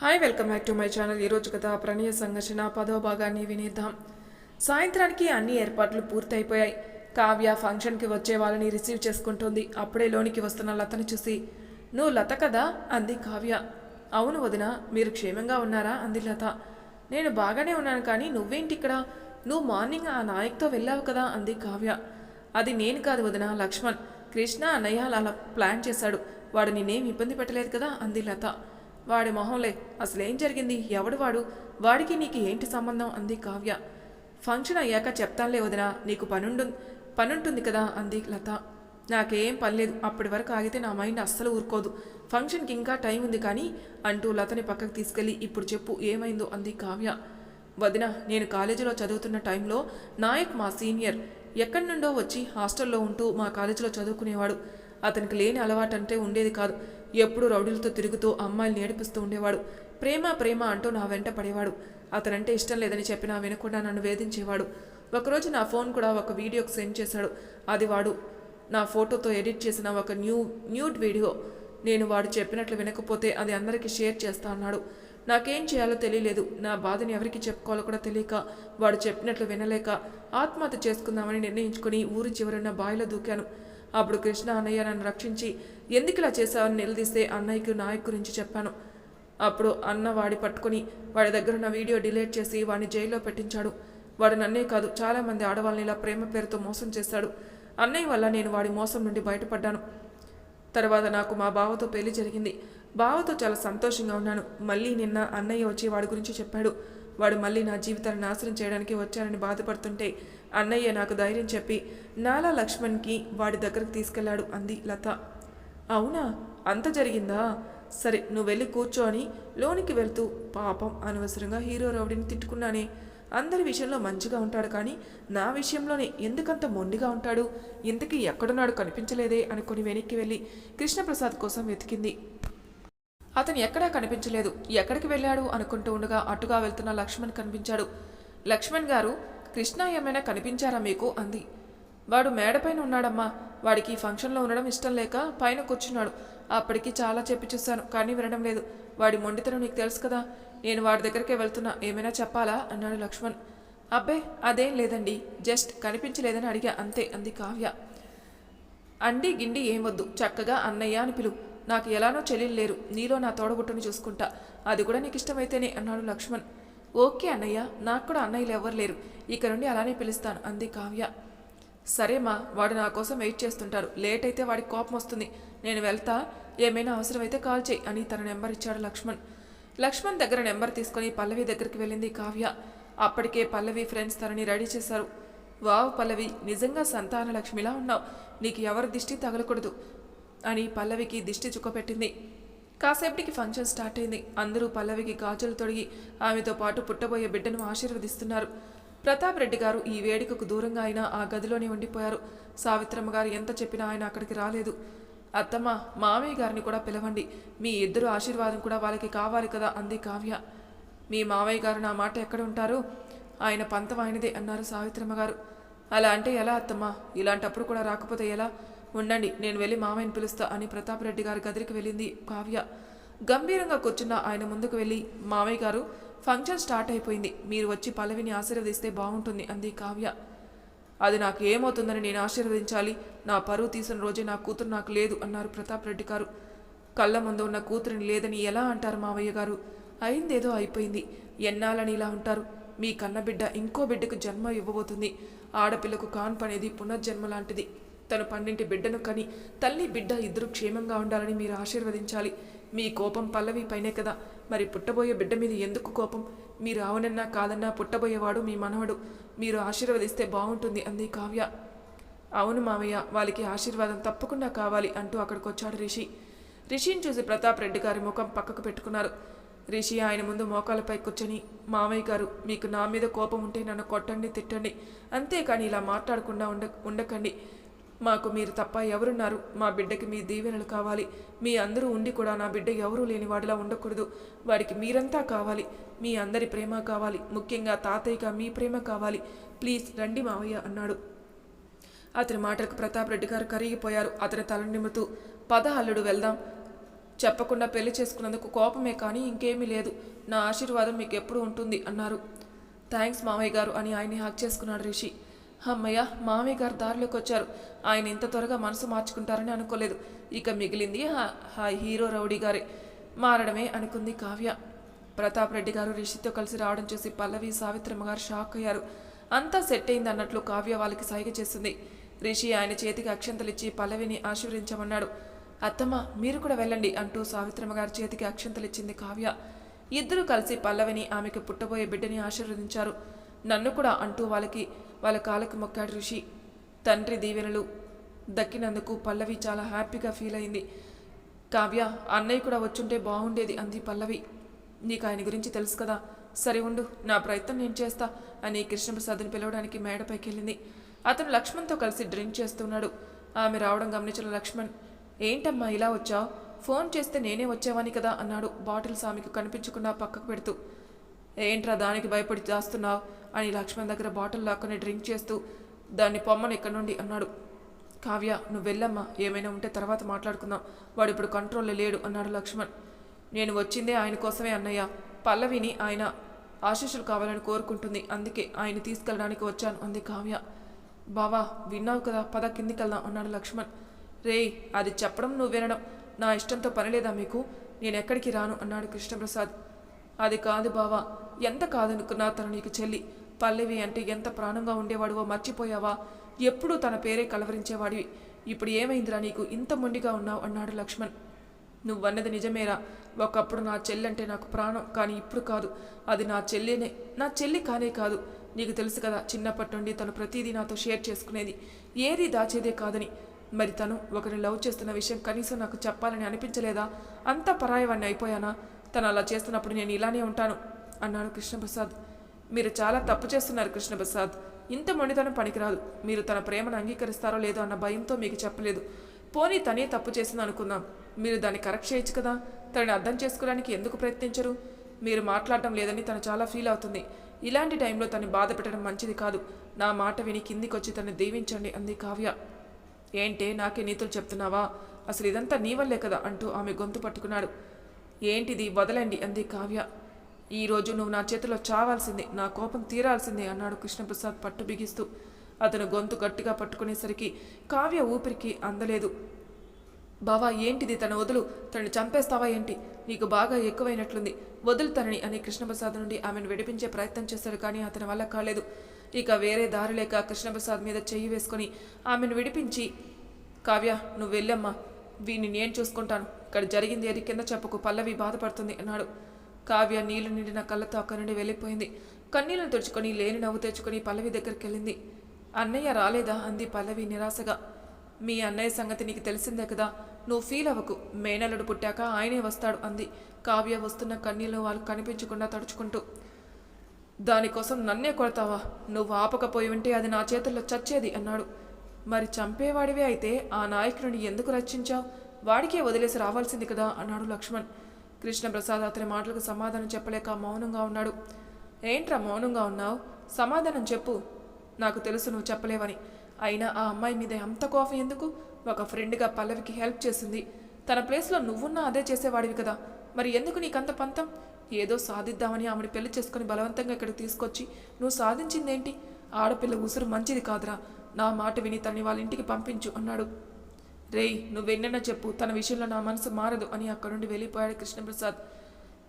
Hi welcome back to my channel ఈరోజు కథ ప్రణయ సంఘర్షణ. పదో భాగాన్ని వినేద్దాం. సాయంత్రానికి అన్ని ఏర్పాట్లు పూర్తయిపోయాయి. కావ్య ఫంక్షన్కి వచ్చే వాళ్ళని రిసీవ్ చేసుకుంటుంది. అప్పుడే లోనికి వస్తున్న లతను చూసి నువ్వు లత కదా? అంది కావ్య. అవును వదిన మీరు క్షేమంగా ఉన్నారా? అంది లత. నేను బాగానే ఉన్నాను కానీ నువ్వేంటి ఇక్కడ నువ్వు మార్నింగ్ ఆ నాయక్తో వెళ్ళావు కదా? అంది కావ్య. అది నేను కాదు వదిన లక్ష్మణ్. కృష్ణ అన్నయ్య అలా ప్లాన్ చేశాడు. వాడు నేనేం ఇబ్బంది పెట్టలేదు కదా? అంది లత. వాడి మొహంలే. అసలేం జరిగింది? ఎవడు వాడు? వాడికి నీకు ఏంటి సంబంధం? అంది కావ్య. ఫంక్షన్ అయ్యాక చెప్తానులే వదినా నీకు పనుండు పనుంటుంది కదా? అంది లత. నాకేం పనిలేదు అప్పటి వరకు ఆగితే నా మైండ్ అస్సలు ఊరుకోదు. ఫంక్షన్కి ఇంకా టైం ఉంది కానీ అంటూ లతని పక్కకు తీసుకెళ్ళి ఇప్పుడు చెప్పు ఏమైందో? అంది కావ్య. వదిన నేను కాలేజీలో చదువుతున్న టైంలో నాయక్ మా సీనియర్. ఎక్కడి నుండో వచ్చి హాస్టల్లో ఉంటూ మా కాలేజీలో చదువుకునేవాడు. అతనికి లేని అలవాటు అంటే ఉండేది కాదు. ఎప్పుడూ రౌడీలతో తిరుగుతూ అమ్మాయిల్ని ఏడిపిస్తూ ఉండేవాడు. ప్రేమ ప్రేమ అంటూ నా వెంట పడేవాడు. అతనంటే ఇష్టం లేదని చెప్పినా వినకుండా నన్ను వేధించేవాడు. ఒకరోజు నా ఫోన్ కూడా ఒక వీడియోకి సెండ్ చేశాడు. అది వాడు నా ఫోటోతో ఎడిట్ చేసిన ఒక న్యూ న్యూడ్ వీడియో. నేను వాడు చెప్పినట్లు వినకపోతే అది అందరికీ షేర్ చేస్తా అన్నాడు. నాకేం చేయాలో తెలియలేదు. నా బాధని ఎవరికి చెప్పుకోవాలో కూడా తెలియక వాడు చెప్పినట్లు వినలేక ఆత్మహత్య చేసుకుందామని నిర్ణయించుకుని ఊరి చివరున్న బావిలో దూకాను. అప్పుడు కృష్ణ అన్నయ్య నన్ను రక్షించి ఎందుకు ఇలా చేశావని నిలదీస్తే అన్నయ్యకి నాయక్ గురించి చెప్పాను. అప్పుడు అన్న వాడి పట్టుకుని వాడి దగ్గర ఉన్న వీడియో డిలీట్ చేసి వాడిని జైల్లో పెట్టించాడు. వాడు నన్నే కాదు చాలామంది ఆడవాళ్ళని ఇలా ప్రేమ పేరుతో మోసం చేశాడు. అన్నయ్య వల్ల నేను వాడి మోసం నుండి బయటపడ్డాను. తర్వాత నాకు మా బావతో పెళ్ళి జరిగింది. బావతో చాలా సంతోషంగా ఉన్నాను. మళ్ళీ నిన్న అన్నయ్య వచ్చి వాడి గురించి చెప్పాడు. వాడు మళ్ళీ నా జీవితాన్ని నాశనం చేయడానికి వచ్చానని బాధపడుతుంటే అన్నయ్య నాకు ధైర్యం చెప్పి నాలా లక్ష్మణ్కి వాడి దగ్గరకు తీసుకెళ్ళాడు అంది లత. అవునా? అంత జరిగిందా? సరే నువ్వు వెళ్ళి కూర్చో అని లోనికి వెళ్తూ పాపం అనవసరంగా హీరో రౌడీని తిట్టుకున్నానే. అందరి విషయంలో మంచిగా ఉంటాడు కానీ నా విషయంలోనే ఎందుకంత మొండిగా ఉంటాడు? ఇంతకీ ఎక్కడున్నాడు కనిపించలేదే అనుకుని వెనక్కి వెళ్ళి కృష్ణప్రసాద్ కోసం వెతికింది. అతను ఎక్కడా కనిపించలేదు? ఎక్కడికి వెళ్ళాడు? అనుకుంటూ ఉండగా అటుగా వెళ్తున్న లక్ష్మణ్ కనిపించాడు. లక్ష్మణ్ గారు కృష్ణ ఏమైనా కనిపించారా మీకు? అంది. వాడు మేడపైన ఉన్నాడమ్మా. వాడికి ఫంక్షన్లో ఉండడం ఇష్టం లేక పైన కూర్చున్నాడు. అప్పటికి చాలా చెప్పి చూశాను కానీ వినడం లేదు. వాడి మొండితనం నీకు తెలుసు కదా. నేను వాడి దగ్గరికే వెళ్తున్నా. ఏమైనా చెప్పాలా? అన్నాడు లక్ష్మణ్. అబ్బే అదేం లేదండి. జస్ట్ కనిపించలేదని అడిగా. అంతే అంది కావ్య. అండి గిండి ఏం వద్దు. చక్కగా అన్నయ్య అని పిలు. నాకు ఎలానో చెల్లెలు లేరు. నీలో నా తోడబుట్టుని చూసుకుంటా. అది కూడా నీకు ఇష్టమైతేనే అన్నాడు లక్ష్మణ్. ఓకే అన్నయ్య నాకు కూడా అన్నయ్యలు ఎవ్వరు లేరు. ఇక నుండి అలానే పిలుస్తాను అంది కావ్య. సరేమా వాడు నా కోసం వెయిట్ చేస్తుంటారు. లేట్ అయితే వాడికి కోపం వస్తుంది. నేను వెళ్తా ఏమైనా అవసరమైతే కాల్ చేయి అని తన నెంబర్ ఇచ్చాడు లక్ష్మణ్. లక్ష్మణ్ దగ్గర నెంబర్ తీసుకొని పల్లవి దగ్గరికి వెళ్ళింది కావ్య. అప్పటికే పల్లవి ఫ్రెండ్స్ తనని రెడీ చేశారు. వావ్ పల్లవి నిజంగా సంతాన లక్ష్మిలా ఉన్నావు. నీకు ఎవరి దిష్టి తగలకూడదు అని పల్లవికి దిష్టి చుక్కపెట్టింది. కాసేపటికి ఫంక్షన్ స్టార్ట్ అయింది. అందరూ పల్లవికి గాజులు తొడిగి ఆమెతో పాటు పుట్టబోయే బిడ్డను ఆశీర్వదిస్తున్నారు. ప్రతాప్ రెడ్డి గారు ఈ వేడుకకు దూరంగా అయినా ఆ గదిలోనే ఉండిపోయారు. సావిత్రమ్మ గారు ఎంత చెప్పినా ఆయన అక్కడికి రాలేదు. అత్తమ్మ మామయ్య గారిని కూడా పిలవండి. మీ ఇద్దరు ఆశీర్వాదం కూడా వాళ్ళకి కావాలి కదా అంది కావ్య. మీ మామయ్య గారు నా మాట ఎక్కడ ఉంటారు? ఆయన పంతం ఆయనదే అన్నారు సావిత్రమ్మ గారు. అలా అంటే ఎలా అత్తమ్మ? ఇలాంటప్పుడు కూడా రాకపోతే ఎలా? ఉండండి నేను వెళ్ళి మామయ్యని పిలుస్తా అని ప్రతాప్ రెడ్డి గారి గదికి వెళ్ళింది కావ్య. గంభీరంగా కూర్చున్న ఆయన ముందుకు వెళ్ళి మామయ్య గారు ఫంక్షన్ స్టార్ట్ అయిపోయింది. మీరు వచ్చి పల్లవిని ఆశీర్వదిస్తే బాగుంటుంది అంది కావ్య. అది నాకు ఏమవుతుందని నేను ఆశీర్వదించాలి. నా పరువు తీసిన రోజే నా కూతురు నాకు లేదు అన్నారు ప్రతాప్ రెడ్డి గారు. కళ్ళ ముందు ఉన్న కూతురిని లేదని ఎలా అంటారు మావయ్య గారు? అయిందేదో అయిపోయింది. ఎన్నాలని ఇలా ఉంటారు? మీ కన్నబిడ్డ ఇంకో బిడ్డకు జన్మ ఇవ్వబోతుంది. ఆడపిల్లకు కాన్పనేది పునర్జన్మ లాంటిది. తను పన్నింటి బిడ్డను కని తల్లి బిడ్డ ఇద్దరు క్షేమంగా ఉండాలని మీరు ఆశీర్వదించాలి. మీ కోపం పల్లవి పైనే కదా. మరి పుట్టబోయే బిడ్డ మీద ఎందుకు కోపం? మీరు అవునన్నా కాదన్నా పుట్టబోయేవాడు మీ మనవడు. మీరు ఆశీర్వదిస్తే బాగుంటుంది అంది కావ్య. అవును మావయ్య వాళ్ళకి ఆశీర్వాదం తప్పకుండా కావాలి అంటూ అక్కడికి వచ్చాడు రిషి. రిషిని చూసి ప్రతాప్ రెడ్డి గారి ముఖం పక్కకు పెట్టుకున్నారు. రిషి ఆయన ముందు మోకాలపై కూర్చొని మామయ్య గారు మీకు నా మీద కోపం ఉంటే నన్ను కొట్టండి తిట్టండి. అంతేకాని ఇలా మాట్లాడకుండా ఉండ ఉండకండి. మాకు మీరు తప్ప ఎవరున్నారు? మా బిడ్డకి మీ దీవెనలు కావాలి. మీ అందరూ ఉండి కూడా నా బిడ్డ ఎవరూ లేని వాడిలా ఉండకూడదు. వాడికి మీరంతా కావాలి. మీ అందరి ప్రేమ కావాలి. ముఖ్యంగా తాతయ్యగా మీ ప్రేమ కావాలి. ప్లీజ్ రండి మావయ్య అన్నాడు. అతని మాటలకు ప్రతాప్ రెడ్డి గారు కరిగిపోయారు. అతని తల నిమ్ముతూ పద అల్లుడు వెళ్దాం. చెప్పకుండా పెళ్ళి చేసుకున్నందుకు కోపమే కానీ ఇంకేమీ లేదు. నా ఆశీర్వాదం మీకు ఎప్పుడు ఉంటుంది అన్నారు. థ్యాంక్స్ మావయ్య గారు అని ఆయన్ని హక్ చేసుకున్నాడు రిషి. అమ్మయ్య మామయ్య గారు దారిలోకి వచ్చారు ఆయన ఇంత త్వరగా మనసు మార్చుకుంటారని అనుకోలేదు. ఇక మిగిలింది ఆ- హీరో రౌడీ గారే. మారడమే అనుకుంది కావ్య. ప్రతాప్ రెడ్డి గారు రిషితో కలిసి రావడం చూసి పల్లవి సావిత్రమ్మ గారు షాక్ అయ్యారు. అంతా సెట్ అయింది అన్నట్లు కావ్య వాళ్ళకి సైగ చేసింది. రిషి ఆయన చేతికి అక్షంతలిచ్చి పల్లవిని ఆశీర్వదించమన్నాడు. అత్తమ్మ మీరు కూడా వెళ్ళండి అంటూ సావిత్రమ్మ గారి చేతికి అక్షంతలిచ్చింది కావ్య. ఇద్దరూ కలిసి పల్లవిని ఆమెకు పుట్టబోయే బిడ్డని ఆశీర్వదించారు. నన్ను కూడా అంటూ వాళ్ళకి వాళ్ళ కాళ్ళకి మొక్కాడు ఋషి. తండ్రి దీవెనలు దక్కినందుకు పల్లవి చాలా హ్యాపీగా ఫీల్ అయింది. కావ్య అన్నయ్య కూడా వచ్చుంటే బాగుండేది అంది పల్లవి. నీకు ఆయన గురించి తెలుసు కదా. సరే ఉండు నా ప్రయత్నం నేను చేస్తా అని కృష్ణప్రసాద్ని పిలవడానికి మేడపైకి వెళ్ళింది అతను లక్ష్మణ్తో కలిసి డ్రింక్ చేస్తున్నాడు. ఆమె రావడం గమనించిన లక్ష్మణ్ ఏంటమ్మా ఇలా వచ్చావు? ఫోన్ చేస్తే నేనే వచ్చేవాని కదా అన్నాడు బాటిల్స్ ఆమెకు కనిపించకుండా పక్కకు పెడుతూ. ఏంట్రా దానికి భయపడి చేస్తున్నావు అని లక్ష్మణ్ దగ్గర బాటిల్ లాక్కొని డ్రింక్ చేస్తూ దాన్ని పొమ్మను ఇక్కడి నుండి అన్నాడు. కావ్య నువ్వు వెళ్ళమ్మా ఏమైనా ఉంటే తర్వాత మాట్లాడుకుందాం. వాడు ఇప్పుడు కంట్రోల్లో లేడు అన్నాడు లక్ష్మణ్. నేను వచ్చిందే ఆయన కోసమే అన్నయ్య. పల్లవిని ఆయన ఆశీస్సులు కావాలని కోరుకుంటుంది. అందుకే ఆయన తీసుకెళ్ళడానికి వచ్చాను అంది కావ్య. బావా విన్నావు కదా పద కిందికి వెళ్దాం అన్నాడు లక్ష్మణ్. రేయ్ అది చెప్పడం నువ్వు వినడం. నా ఇష్టంతో పని లేదా మీకు? నేను ఎక్కడికి రాను అన్నాడు కృష్ణప్రసాద్. అది కాదు బావా ఎంత కాదనుకున్నా తను నీకు చెల్లి. పల్లవి అంటే ఎంత ప్రాణంగా ఉండేవాడువో మర్చిపోయావా? ఎప్పుడూ తన పేరే కలవరించేవాడివి. ఇప్పుడు ఏమైందిరా నీకు? ఇంత మొండిగా ఉన్నావు అన్నాడు లక్ష్మణ్. నువ్వన్నది నిజమేరా. ఒకప్పుడు నా చెల్లి అంటే నాకు ప్రాణం కానీ ఇప్పుడు కాదు. అది నా చెల్లినే. నా చెల్లి కానే కాదు. నీకు తెలుసు కదా చిన్నప్పటి నుండి తను ప్రతిదీ నాతో షేర్ చేసుకునేది. ఏది దాచేదే కాదని. మరి తను ఒకరిని లవ్ చేస్తున్న విషయం కనీసం నాకు చెప్పాలని అనిపించలేదా? అంత పరాయవాణ్ణి అయిపోయానా? తను అలా చేస్తున్నప్పుడు నేను ఇలానే ఉంటాను. అన్నాడు కృష్ణప్రసాద్. మీరు చాలా తప్పు చేస్తున్నారు కృష్ణప్రసాద్. ఇంత మొండితనం పనికిరాదు. మీరు తన ప్రేమను అంగీకరిస్తారో లేదో అన్న భయంతో మీకు చెప్పలేదు. పోనీ తనే తప్పు చేసింది అనుకుందాం. మీరు దాన్ని కరెక్ట్ చేయొచ్చు కదా? తనని అర్థం చేసుకోవడానికి ఎందుకు ప్రయత్నించరు? మీరు మాట్లాడటం లేదని తను చాలా ఫీల్ అవుతుంది. ఇలాంటి టైంలో తను బాధ పెట్టడం మంచిది కాదు. నా మాట విని కిందికి వచ్చి తను దీవించండి అంది కావ్య. ఏంటే నాకే నీతులు చెప్తున్నావా? అసలు ఇదంతా నీ వల్లే కదా? అంటూ ఆమె గొంతు పట్టుకున్నాడు. ఏంటిది? వదలండి అంది కావ్య. ఈరోజు నువ్వు నా చేతిలో చావాల్సిందే నా కోపం తీరాల్సిందే అన్నాడు కృష్ణప్రసాద్ పట్టు బిగిస్తూ. అతను గొంతు గట్టిగా పట్టుకునేసరికి కావ్య ఊపిరికి అందలేదు. బావా ఏంటిది తన వదులు? తనని చంపేస్తావా ఏంటి? నీకు బాగా ఎక్కువైనట్లుంది. వదులు తనని అని కృష్ణప్రసాద్ నుండి ఆమెను విడిపించే ప్రయత్నం చేశాడు కానీ అతని వల్ల కాలేదు. ఇక వేరే దారి లేక కృష్ణప్రసాద్ మీద చెయ్యి వేసుకొని ఆమెను విడిపించి కావ్య నువ్వు వెళ్ళమ్మా. వీని నేను చూసుకుంటాను. ఇక్కడ జరిగింది ఏది కింద చెప్పకు పల్లవి బాధపడుతుంది అన్నాడు. కావ్య నీళ్ళు నిండిన కళ్ళతో అక్కడి నుండి వెళ్ళిపోయింది. కన్నీళ్ళను తుడుచుకొని లేని నవ్వు తెచ్చుకొని పల్లవి దగ్గరికి వెళ్ళింది. అన్నయ్య రాలేదా? అంది పల్లవి నిరాశగా. మీ అన్నయ్య సంగతి నీకు తెలిసిందే కదా. నువ్వు ఫీల్ అవ్వకు. మేనల్లుడు పుట్టాక ఆయనే వస్తాడు అంది. కావ్య వస్తున్న కన్నీళ్ళు వాళ్ళు కనిపించకుండా తడుచుకుంటూ. దానికోసం నన్నే కొడతావా? నువ్వు ఆపకపోయి ఉంటే అది నా చేతుల్లో చచ్చేది అన్నాడు. మరి చంపేవాడివే అయితే ఆ నాయకుడిని ఎందుకు రక్షించావు? వాడికే వదిలేసి రావాల్సింది కదా అన్నాడు లక్ష్మణ్. కృష్ణప్రసాద్ అతని మాటలకు సమాధానం చెప్పలేక మౌనంగా ఉన్నాడు. ఏంట్రా మౌనంగా ఉన్నావు? సమాధానం చెప్పు. నాకు తెలుసు నువ్వు చెప్పలేవని. అయినా ఆ అమ్మాయి మీద అంత కోపం ఎందుకు? ఒక ఫ్రెండ్గా పల్లవికి హెల్ప్ చేసింది. తన ప్లేస్లో నువ్వున్నా అదే చేసేవాడివి కదా. మరి ఎందుకు నీకంత పంతం? ఏదో సాధిద్దామని ఆమెను పెళ్ళి చేసుకుని బలవంతంగా ఇక్కడికి తీసుకొచ్చి నువ్వు సాధించిందేంటి? ఆడపిల్ల ఉసురు మంచిది కాదురా. నా మాట విని తన్ని వాళ్ళ ఇంటికి పంపించు అన్నాడు. రేయ్ నువ్వెన్నైనా చెప్పు తన విషయంలో నా మనసు మారదు అని అక్కడుండి వెళ్ళిపోయాడు కృష్ణప్రసాద్.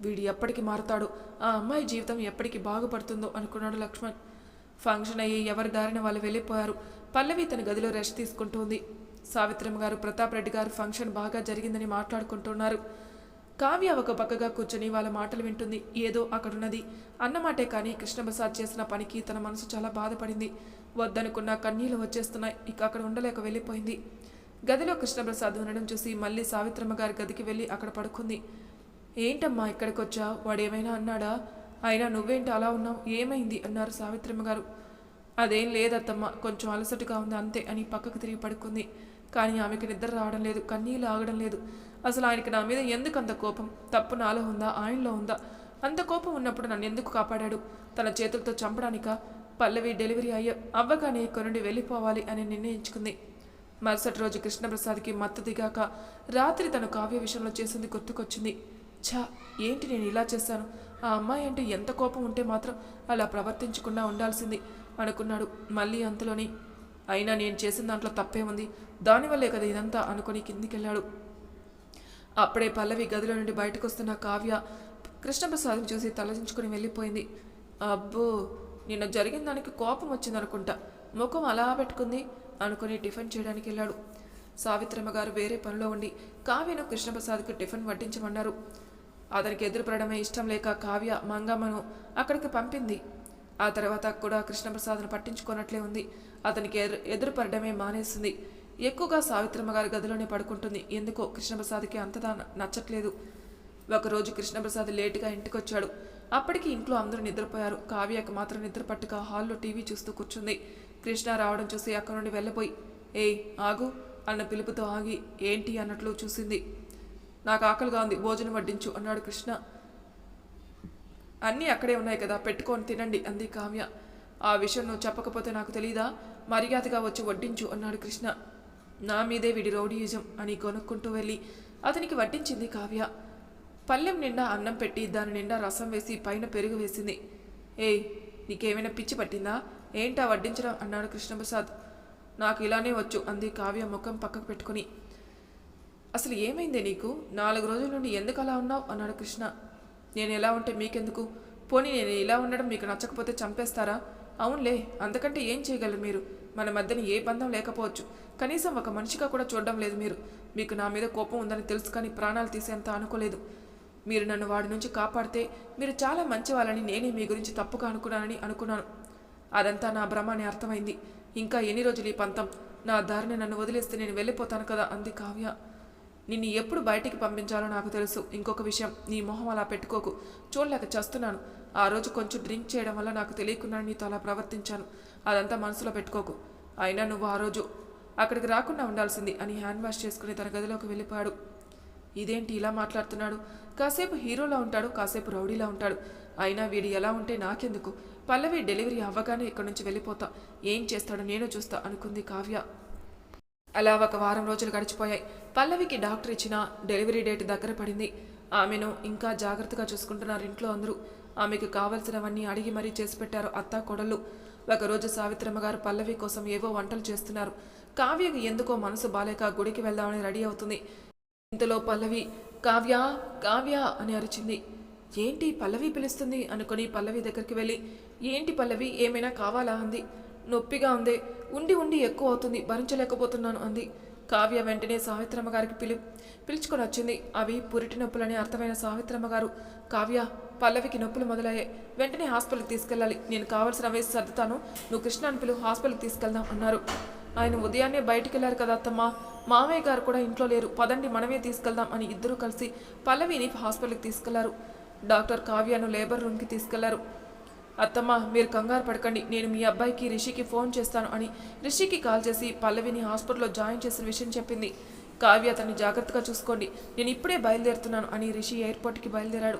వీడు ఎప్పటికి మారతాడు? ఆ అమ్మాయి జీవితం ఎప్పటికి బాగుపడుతుందో అనుకున్నాడు లక్ష్మణ్. ఫంక్షన్ అయ్యి ఎవరి దారిన వాళ్ళు వెళ్ళిపోయారు. పల్లవి తన గదిలో రెస్ట్ తీసుకుంటుంది. సావిత్రమ్మ గారు ప్రతాప్ రెడ్డి గారు ఫంక్షన్ బాగా జరిగిందని మాట్లాడుకుంటున్నారు. కావ్య ఒక పక్కగా కూర్చొని వాళ్ళ మాటలు వింటుంది. ఏదో అక్కడున్నది. అన్నమాటే కానీ కృష్ణప్రసాద్ చేసిన పనికి తన మనసు చాలా బాధపడింది. వద్దనుకున్న కన్నీళ్ళు వచ్చేస్తున్నాయి. ఇక అక్కడ ఉండలేక వెళ్ళిపోయింది. గదిలో కృష్ణప్రసాద్ ఉండడం చూసి మళ్ళీ సావిత్రమ్మ గారి గదికి వెళ్ళి అక్కడ పడుకుంది. ఏంటమ్మా ఇక్కడికి వచ్చా వాడేమైనా అన్నాడా? అయినా నువ్వేంటి అలా ఉన్నావు? ఏమైంది? అన్నారు సావిత్రమ్మ గారు. అదేం లేదత్తమ్మ కొంచెం అలసటగా ఉంది అంతే అని పక్కకు తిరిగి పడుకుంది. కానీ ఆమెకి నిద్ర రావడం లేదు కన్నీళ్ళు ఆగడం లేదు. అసలు ఆయనకి నా మీద ఎందుకు అంత కోపం? తప్పు నాలో ఉందా? ఆయనలో ఉందా? అంత కోపం ఉన్నప్పుడు నన్ను ఎందుకు కాపాడాడు? తన చేతులతో చంపడానిక? పల్లవి డెలివరీ అయ్య అవ్వగానే ఇక్కడి నుండి వెళ్ళిపోవాలి అని నిర్ణయించుకుంది. మరుసటి రోజు కృష్ణప్రసాద్కి మత్తు దిగాక రాత్రి తను కావ్య విషయంలో చేసింది గుర్తుకొచ్చింది. ఛా! ఏంటి నేను ఇలా చేశాను? ఆ అమ్మాయి అంటే ఎంత కోపం ఉంటే మాత్రం అలా ప్రవర్తించకుండా ఉండాల్సింది అనుకున్నాడు మళ్ళీ అంతలోని. అయినా నేను చేసిన దాంట్లో తప్పే ఉంది. దానివల్లే కదా ఇదంతా అనుకుని కిందికెళ్ళాడు. అప్పుడే పల్లవి గదిలో నుండి బయటకు వస్తున్న కావ్య కృష్ణప్రసాద్ని చూసి తలదించుకుని వెళ్ళిపోయింది. అబ్బో! నిన్న జరిగిన దానికి కోపం వచ్చిందనుకుంటా. ముఖం అలా పెట్టుకుంది. అనుకుని టిఫిన్ చేయడానికి వెళ్ళాడు. సావిత్రమ్మ గారు వేరే పనిలో ఉండి కావ్యను కృష్ణప్రసాద్కి టిఫిన్ వడ్డించమన్నారు. అతనికి ఎదురుపడమే ఇష్టం లేక కావ్య మంగమ్మను అక్కడికి పంపింది. ఆ తర్వాత కూడా కృష్ణప్రసాద్ను పట్టించుకోనట్లే ఉంది. అతనికి ఎదురు ఎదురుపడమే మానేస్తుంది ఎక్కువగా సావిత్రమ్మ గారి గదిలోనే పడుకుంటుంది. ఎందుకో కృష్ణప్రసాద్కి అంతదా న- నచ్చట్లేదు. ఒకరోజు కృష్ణప్రసాద్ లేటుగా ఇంటికొచ్చాడు. అప్పటికి ఇంట్లో అందరూ నిద్రపోయారు. కావ్యకు మాత్రం నిద్రపట్టుక హాల్లో టీవీ చూస్తూ కూర్చుంది. కృష్ణ రావడం చూసి అక్కడి నుండి వెళ్ళిపోయి ఏయ్ ఆగు అన్న పిలుపుతో ఆగి ఏంటి? అన్నట్లు చూసింది. నాకు ఆకలిగా ఉంది భోజనం వడ్డించు అన్నాడు కృష్ణ. అన్నీ అక్కడే ఉన్నాయి కదా పెట్టుకొని తినండి అంది కావ్య. ఆ విషయం నువ్వు చెప్పకపోతే నాకు తెలీదా? మర్యాదగా వచ్చి వడ్డించు అన్నాడు కృష్ణ. నా మీదే విడి రౌడీయుజం అని కొనుక్కుంటూ వెళ్ళి అతనికి వడ్డించింది కావ్య. పళ్ళెం నిండా అన్నం పెట్టి దాని నిండా రసం వేసి పైన పెరుగు వేసింది. ఏయ్ నీకేమైనా పిచ్చి పట్టిందా? ఏంటా వడ్డించడం? అన్నాడు కృష్ణప్రసాద్. నాకు ఇలానే వచ్చు అంది కావ్య ముఖం పక్కకు పెట్టుకుని. అసలు ఏమైంది నీకు? నాలుగు రోజుల నుండి ఎందుకు అలా ఉన్నావు? అన్నాడు కృష్ణ. నేను ఎలా ఉంటే మీకెందుకు? పోనీ నేను ఇలా ఉండడం మీకు నచ్చకపోతే చంపేస్తారా? అవునులే అంతకంటే ఏం చేయగలరు మీరు? మన మధ్యన ఏ బంధం లేకపోవచ్చు. కనీసం ఒక మనిషిగా కూడా చూడడం లేదు మీరు. మీకు నా మీద కోపం ఉందని తెలుసు కానీ ప్రాణాలు తీసేంత అనుకోలేదు. మీరు నన్ను వాడి నుంచి కాపాడితే మీరు చాలా మంచి వాళ్ళని నేనే మీ గురించి తప్పుగా అనుకున్నానని అనుకున్నాను. అదంతా నా భ్రమని అర్థమైంది. ఇంకా ఎన్ని రోజులు ఈ పంతం? నా దారిని నన్ను వదిలేస్తే నేను వెళ్ళిపోతాను కదా అంది కావ్య. నిన్ను ఎప్పుడు బయటికి పంపించాలో నాకు తెలుసు. ఇంకొక విషయం నీ మొహం అలా పెట్టుకోకు. చూడలేక చేస్తున్నాను. ఆ రోజు కొంచెం డ్రింక్ చేయడం వల్ల నాకు తెలియకుండా నీతో అలా ప్రవర్తించాను. అదంతా మనసులో పెట్టుకోకు. అయినా నువ్వు ఆ రోజు అక్కడికి రాకుండా ఉండాల్సింది అని హ్యాండ్ వాష్ చేసుకుని తన గదిలోకి వెళ్ళిపోయాడు. ఇదేంటి ఇలా మాట్లాడుతున్నాడు? కాసేపు హీరోలా ఉంటాడు కాసేపు రౌడీలా ఉంటాడు. అయినా వీడు ఎలా ఉంటే నాకెందుకు? పల్లవి డెలివరీ అవ్వగానే ఇక్కడి నుంచి వెళ్ళిపోతా. ఏం చేస్తాడో నేను చూస్తా అనుకుంది కావ్య. అలా ఒక వారం రోజులు గడిచిపోయాయి. పల్లవికి డాక్టర్ ఇచ్చిన డెలివరీ డేట్ దగ్గర పడింది. ఆమెను ఇంకా జాగ్రత్తగా చూసుకుంటున్నారు ఇంట్లో అందరూ. ఆమెకు కావలసినవన్నీ అడిగి మరీ చేసి పెట్టారు అత్తా కొడలు ఒకరోజు సావిత్రమ్మ గారు పల్లవి కోసం ఏవో వంటలు చేస్తున్నారు. కావ్యకు ఎందుకో మనసు బాలేక గుడికి వెళ్దామని రెడీ అవుతుంది. ఇంతలో పల్లవి కావ్య కావ్య అని అరిచింది. ఏంటి పల్లవి పిలుస్తుంది? అనుకుని పల్లవి దగ్గరికి వెళ్ళి ఏంటి పల్లవి ఏమైనా కావాలా? అంది. నొప్పిగా ఉంది. ఉండి ఉండి ఎక్కువ అవుతుంది. భరించలేకపోతున్నాను అంది. కావ్య వెంటనే సావిత్రమ్మ గారికి పిలు పిలుచుకొని వచ్చింది. అవి పురిటి నొప్పులని అర్థమైన సావిత్రమ్మ గారు కావ్య పల్లవికి నొప్పులు మొదలయ్యాయి. వెంటనే హాస్పిటల్కి తీసుకెళ్ళాలి. నేను కావాల్సిన వేసి సర్దుతాను. నువ్వు కృష్ణాన్ని పిలువు హాస్పిటల్కి తీసుకెళ్దాం అన్నారు. ఆయన ఉదయాన్నే బయటికి వెళ్ళారు కదా అత్తమ్మ. మామయ్య గారు కూడా ఇంట్లో లేరు. పదండి మనమే తీసుకెళ్దాం అని ఇద్దరూ కలిసి పల్లవిని హాస్పిటల్కి తీసుకెళ్ళారు. డాక్టర్ కావ్యను లేబర్ రూమ్కి తీసుకెళ్ళారు. అత్తమ్మ మీరు కంగారు పడకండి. నేను మీ అబ్బాయికి రిషికి ఫోన్ చేస్తాను అని రిషికి కాల్ చేసి పల్లవిని హాస్పిటల్లో జాయిన్ చేసిన విషయం చెప్పింది. కావ్య అతన్ని జాగ్రత్తగా చూసుకోండి. నేను ఇప్పుడే బయలుదేరుతున్నాను అని రిషి ఎయిర్పోర్ట్కి బయలుదేరాడు.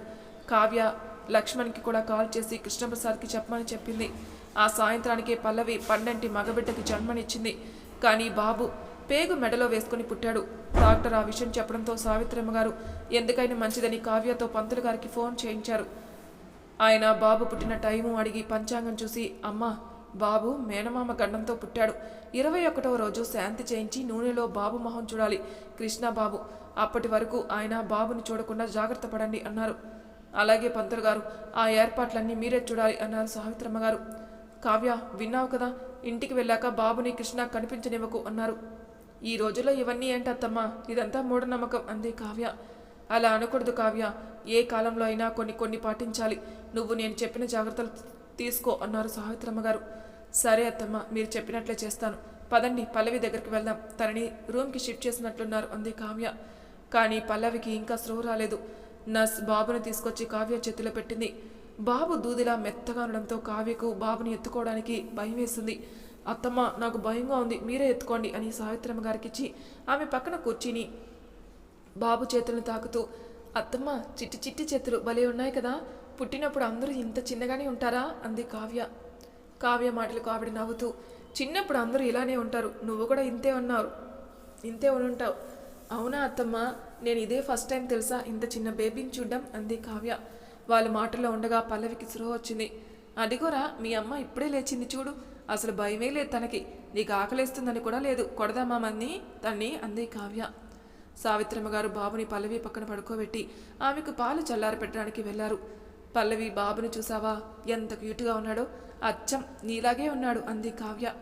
కావ్య లక్ష్మణ్కి కూడా కాల్ చేసి కృష్ణప్రసాద్కి చెప్పమని చెప్పింది. ఆ సాయంత్రానికి పల్లవి పండంటి మగబిడ్డకి జన్మనిచ్చింది. కానీ బాబు పేగు మెడలో వేసుకుని పుట్టాడు. డాక్టర్ ఆ విషయం చెప్పడంతో సావిత్రమ్మ గారు ఎందుకైనా మంచిదని కావ్యతో పంతులు గారికి ఫోన్ చేయించారు. ఆయన బాబు పుట్టిన టైము అడిగి పంచాంగం చూసి అమ్మ బాబు మేనమామ గండంతో పుట్టాడు. ఇరవై ఒకటవ రోజు శాంతి చేయించి నూనెలో బాబు మొహం చూడాలి. కృష్ణ బాబు అప్పటి వరకు ఆయన బాబుని చూడకుండా జాగ్రత్త పడండి అన్నారు. అలాగే పంతులు గారు ఆ ఏర్పాట్లన్నీ మీరే చూడాలి అన్నారు సావిత్రమ్మ గారు. కావ్య విన్నావు కదా? ఇంటికి వెళ్ళాక బాబుని కృష్ణ కనిపించనివ్వకు అన్నారు. ఈ రోజుల్లో ఇవన్నీ ఏంటత్తమ్మా? ఇదంతా మూఢనమ్మకం అంది కావ్య. అలా అనకూడదు కావ్య. ఏ కాలంలో అయినా కొన్ని కొన్ని పాటించాలి. నువ్వు నేను చెప్పిన జాగ్రత్తలు తీసుకో అన్నారు సావిత్రమ్మ గారు. సరే అత్తమ్మ మీరు చెప్పినట్లే చేస్తాను. పదండి పల్లవి దగ్గరికి వెళ్దాం. తనని రూమ్కి షిఫ్ట్ చేసినట్లున్నారు అంది కావ్య. కానీ పల్లవికి ఇంకా స్రోహ రాలేదు. నర్స్ బాబుని తీసుకొచ్చి కావ్య చేతిలో పెట్టింది. బాబు దూదిలా మెత్తగా ఉండడంతో కావ్యకు బాబుని ఎత్తుకోవడానికి భయం వేసింది. అత్తమ్మ నాకు భయంగా ఉంది మీరే ఎత్తుకోండి అని సావిత్రమ్మ గారికి ఇచ్చి ఆమె పక్కన కూర్చిని బాబు చేతులను తాకుతూ అత్తమ్మ చిట్టి చిట్టి చేతులు భలే ఉన్నాయి కదా పుట్టినప్పుడు అందరూ ఇంత చిన్నగానే ఉంటారా? అంది కావ్య. కావ్య మాటలకు ఆవిడ నవ్వుతూ చిన్నప్పుడు అందరూ ఇలానే ఉంటారు నువ్వు కూడా ఇంతే ఉన్నావు ఇంతే ఉంటావు అవునా అత్తమ్మ నేను ఇదే ఫస్ట్ టైం తెలుసా ఇంత చిన్న బేబీని చూడ్డం? అంది కావ్య. వాళ్ళ మాటలో ఉండగా పల్లవికి స్పృహ వచ్చింది. అదిగోరా మీ అమ్మ ఇప్పుడే లేచింది చూడు. అసలు భయమే లేదు తనకి. నీకు ఆకలేస్తుందని కూడా లేదు. కొడదామా మన్ని తన్ని అంది కావ్య. సావిత్రమ్మ గారు బాబుని పల్లవి పక్కన పడుకోబెట్టి ఆమెకు పాలు చల్లారి పెట్టడానికి వెళ్ళారు పల్లవి బాబుని చూసావా? ఎంత క్యూట్గా ఉన్నాడో. అచ్చం నీలాగే ఉన్నాడు అంది కావ్య.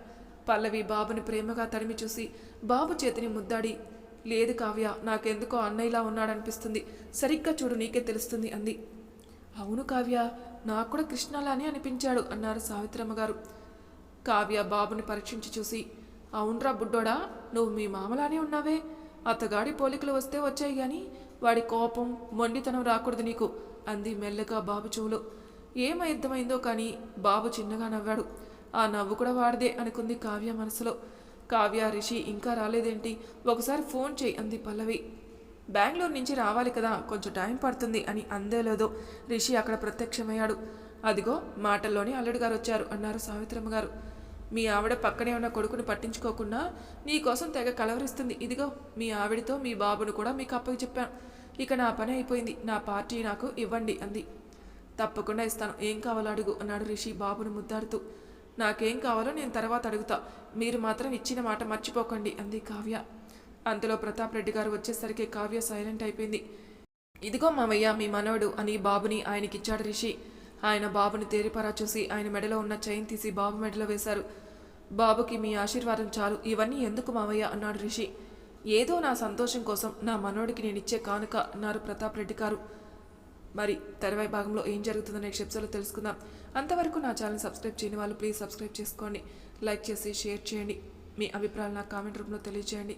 పల్లవి బాబుని ప్రేమగా తరిమి చూసి బాబు చేతిని ముద్దాడి లేదు కావ్య నాకెందుకో అన్నయ్యలా ఉన్నాడనిపిస్తుంది. సరిగ్గా చూడు నీకే తెలుస్తుంది అంది. అవును కావ్య నాకు కూడా కృష్ణలానే అనిపించాడు అన్నారు సావిత్రమ్మ గారు కావ్య బాబుని పరీక్షించి చూసి అవునరా బుడ్డోడా నువ్వు మీ మామలానే ఉన్నావే. అత్తగాడి పోలికలు వస్తే వచ్చాయి గాని వాడి కోపం మొండితనం రాకూడదు నీకు అంది మెల్లగా బాబు చెవులో. ఏమైద్దమైందో కానీ బాబు చిన్నగా నవ్వాడు. ఆ నవ్వు కూడా వాడిదే అనుకుంది కావ్య మనసులో. కావ్య రిషి ఇంకా రాలేదేంటి? ఒకసారి ఫోన్ చేయి అంది పల్లవి. బెంగళూరు నుంచి రావాలి కదా కొంచెం టైం పడుతుంది అని అందేలేదో రిషి అక్కడ ప్రత్యక్షమయ్యాడు. అదిగో మాటల్లోనే అల్లుడు గారు వచ్చారు అన్నారు సావిత్రమ్మ గారు. మీ ఆవిడ పక్కనే ఉన్న కొడుకుని పట్టించుకోకుండా నీకోసం తెగ కలవరిస్తుంది. ఇదిగో మీ ఆవిడతో మీ బాబును కూడా మీకు అప్పకి చెప్పాను. ఇక నా పని అయిపోయింది. నా పార్టీ నాకు ఇవ్వండి అంది. తప్పకుండా ఇస్తాను. ఏం కావాలో అడుగు అన్నాడు రిషి బాబును ముద్దాడుతూ. నాకేం కావాలో నేను తర్వాత అడుగుతా. మీరు మాత్రం ఇచ్చిన మాట మర్చిపోకండి అంది కావ్య. అంతలో ప్రతాప్ రెడ్డి గారు వచ్చేసరికి కావ్య సైలెంట్ అయిపోయింది. ఇదిగో మామయ్య మీ మనవడు అని బాబుని ఆయనకిచ్చాడు రిషి. ఆయన బాబుని తేరిపరా చూసి ఆయన మెడలో ఉన్న చైన్ తీసి బాబు మెడలో వేశారు. బాబుకి మీ ఆశీర్వాదం చాలు. ఇవన్నీ ఎందుకు మామయ్య? అన్నాడు రిషి. ఏదో నా సంతోషం కోసం నా మనవడికి నేను ఇచ్చే కానుక అన్నారు ప్రతాప్ రెడ్డి గారు. మరి తర్వాయి భాగంలో ఏం జరుగుతుందో నెక్స్ట్ ఎపిసోడ్లో తెలుసుకుందాం. అంతవరకు నా ఛానల్ సబ్స్క్రైబ్ చేయని వాళ్ళు ప్లీజ్ సబ్స్క్రైబ్ చేసుకోండి. లైక్ చేసి షేర్ చేయండి. మీ అభిప్రాయాలు నా కామెంట్ రూపంలో తెలియజేయండి